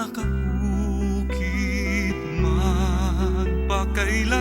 Nakahukit magpakailanman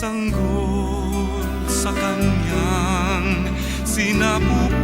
sanggol sa kanyang sinapupunan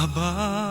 Abba.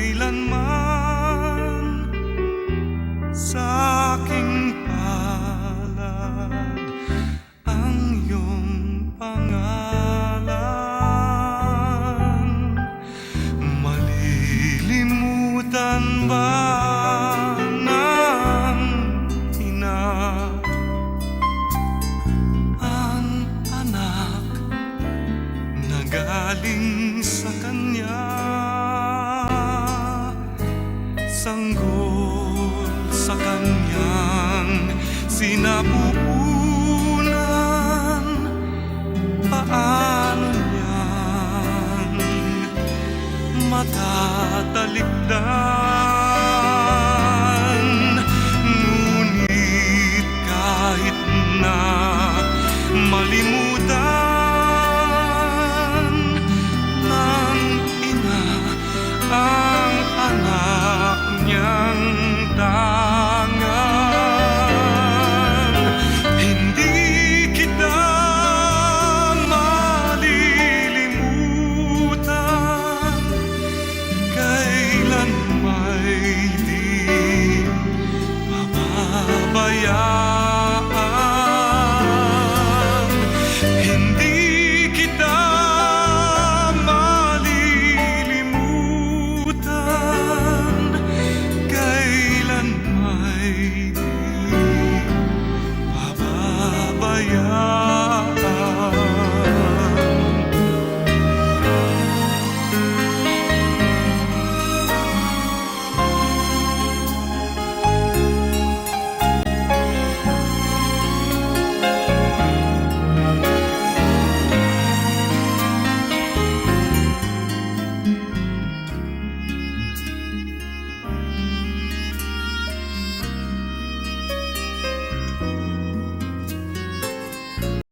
Layla. Συναπού